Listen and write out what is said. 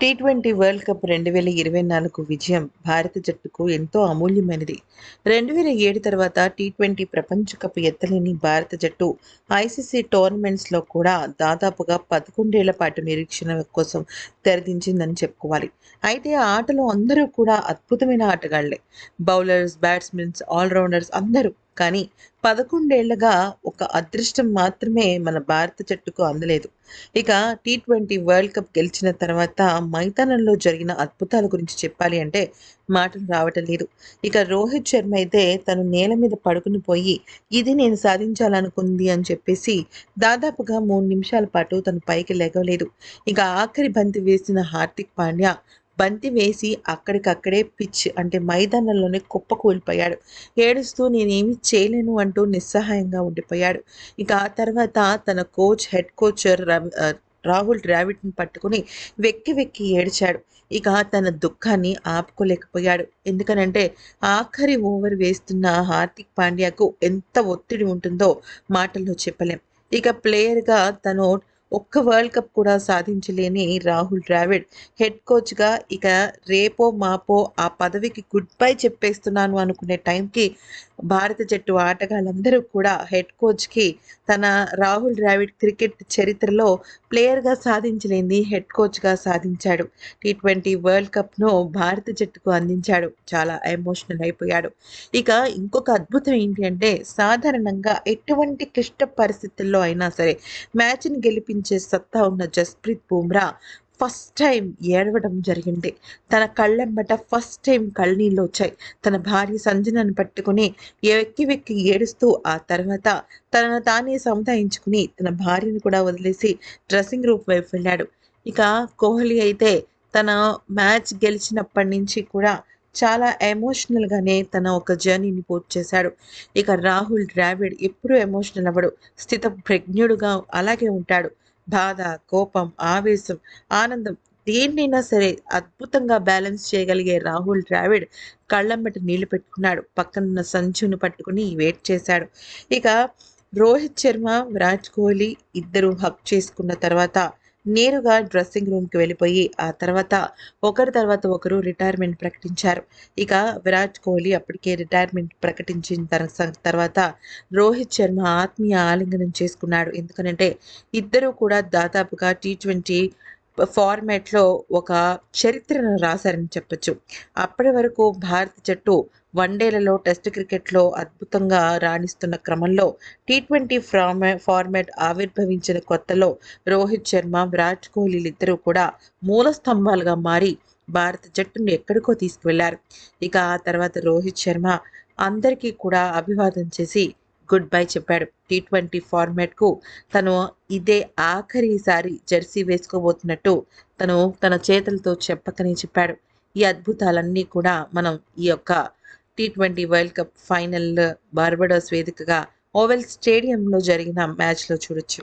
Tea twenty world cup రెండు వేల ఇరవై నాలుగు విజయం భారత జట్టుకు ఎంతో అమూల్యమైనది. రెండు వేల ఏడు తర్వాత టీ ట్వంటీ ప్రపంచ కప్ ఎత్తలేని భారత జట్టు ఐసీసీ టోర్నమెంట్స్లో కూడా దాదాపుగా పదకొండేళ్ళ పాటు నిరీక్షణ కోసం తెరదించిందని చెప్పుకోవాలి. అయితే ఆ ఆటలో అందరూ కూడా అద్భుతమైన ఆటగాళ్ళే. బౌలర్స్ బ్యాట్స్మెన్స్ ఆల్రౌండర్స్ అందరూ కానీ పదకొండేళ్ళుగా ఒక అదృష్టం మాత్రమే మన భారత జట్టుకు అందలేదు. ఇక టీ ట్వంటీ వరల్డ్ కప్ గెలిచిన తర్వాత మైదానంలో జరిగిన అద్భుతాల గురించి చెప్పాలి అంటే మాటలు రావటం లేదు. ఇక రోహిత్ శర్మ అయితే తను నేల మీద పడుకుని పోయి ఇది నేను సాధించాలనుకుంది అని చెప్పేసి దాదాపుగా మూడు నిమిషాల పాటు తను పైకి లేగలేదు ఇక ఆఖరి బంతి వేసిన హార్దిక్ పాండ్యా బంతి వేసి అక్కడికక్కడే పిచ్ అంటే మైదానంలోనే కుప్ప కూలిపోయాడు. ఏడుస్తూ నేనేమి చేయలేను అంటూ నిస్సహాయంగా ఉండిపోయాడు. ఇక ఆ తర్వాత తన coach head coach Ravi Rahul ద్రావిడ్ని పట్టుకుని వెక్కి వెక్కి ఏడ్చాడు. ఇక తన దుఃఖాన్ని ఆపుకోలేకపోయాడు. ఎందుకనంటే ఆఖరి ఓవర్ వేస్తున్న హార్దిక్ పాండ్యాకు ఎంత ఒత్తిడి ఉంటుందో మాటల్లో చెప్పలేం. ఇక ప్లేయర్గా తను ఒక్క వరల్డ్ కప్ కూడా సాధించలేని రాహుల్ ద్రావిడ్ హెడ్ కోచ్గా ఇక రేపో మాపో ఆ పదవికి గుడ్ బై చెప్పేస్తున్నాను అనుకునే టైంకి భారత జట్టు ఆటగాళ్ళందరూ కూడా హెడ్ కోచ్కి తన రాహుల్ ద్రావిడ్ క్రికెట్ చరిత్రలో ప్లేయర్గా సాధించలేని హెడ్ కోచ్గా సాధించాడు. టీ ట్వంటీ వరల్డ్ కప్ను భారత జట్టుకు అందించాడు. చాలా ఎమోషనల్ అయిపోయాడు. ఇక ఇంకొక అద్భుతం ఏంటి అంటే సాధారణంగా ఎటువంటి క్లిష్ట పరిస్థితుల్లో అయినా సరే మ్యాచ్ని గెలిపించే సత్తా ఉన్న జస్ప్రీత్ బుమ్రా ఫస్ట్ టైం ఏడవడం జరిగింది. తన కళ్ళెంబట ఫస్ట్ టైం కళ్ళనీళ్ళు వచ్చాయి. తన భార్య సంజనను పట్టుకుని వెక్కి వెక్కి ఏడుస్తూ ఆ తర్వాత తనను తానే సముదాయించుకుని తన భార్యను కూడా వదిలేసి డ్రెస్సింగ్ రూమ్ వైపు వెళ్ళాడు. ఇక కోహ్లీ అయితే తన మ్యాచ్ గెలిచినప్పటి నుంచి కూడా చాలా ఎమోషనల్గానే తన ఒక జర్నీని పూర్తి చేశాడు. ఇక రాహుల్ ద్రావిడ్ ఎప్పుడూ ఎమోషనల్ అవ్వడు. స్థిత ప్రజ్ఞుడుగా అలాగే ఉంటాడు. బాధ కోపం ఆవేశం ఆనందం దేన్నైనా సరే అద్భుతంగా బ్యాలెన్స్ చేయగలిగే రాహుల్ ద్రావిడ్ కళ్ళంబటి నీళ్ళు పెట్టుకున్నాడు. పక్కనున్న సంచును పట్టుకుని వెయిట్ చేశాడు. ఇక రోహిత్ శర్మ విరాట్ కోహ్లీ ఇద్దరు హక్ చేసుకున్న తర్వాత నేరుగా డ్రెస్సింగ్ రూమ్కి వెళ్ళిపోయి ఆ తర్వాత ఒకరి తర్వాత ఒకరు రిటైర్మెంట్ ప్రకటించారు. ఇక విరాట్ కోహ్లీ అప్పటికే రిటైర్మెంట్ ప్రకటించిన తర్వాత రోహిత్ శర్మ ఆత్మీయ ఆలింగనం చేసుకున్నాడు. ఎందుకనంటే ఇద్దరూ కూడా దాదాపుగా టీ ట్వంటీ ఫార్మాట్లో ఒక చరిత్రను రాశారని చెప్పచ్చు. అప్పటి వరకు భారత జట్టు వన్డేలలో టెస్ట్ క్రికెట్లో అద్భుతంగా రాణిస్తున్న క్రమంలో టీ ట్వంటీ ఫార్మే ఫార్మాట్ ఆవిర్భవించిన కొత్తలో రోహిత్ శర్మ విరాట్ కోహ్లీలిద్దరూ కూడా మూల స్తంభాలుగా మారి భారత జట్టును ఎక్కడికో తీసుకువెళ్ళారు. ఇక ఆ తర్వాత రోహిత్ శర్మ అందరికీ కూడా అభివాదం చేసి గుడ్ బై చెప్పాడు. టీ ట్వంటీ ఫార్మాట్కు తను ఇదే ఆఖరిసారి జెర్సీ వేసుకోబోతున్నట్టు తను తన చేతులతో చెప్పకనే చెప్పాడు. ఈ అద్భుతాలన్నీ కూడా మనం ఈ యొక్క T twenty world cup final Barbados వేదికగా ఓవెల్ స్టేడియంలో జరిగిన మ్యాచ్లో చూడొచ్చు.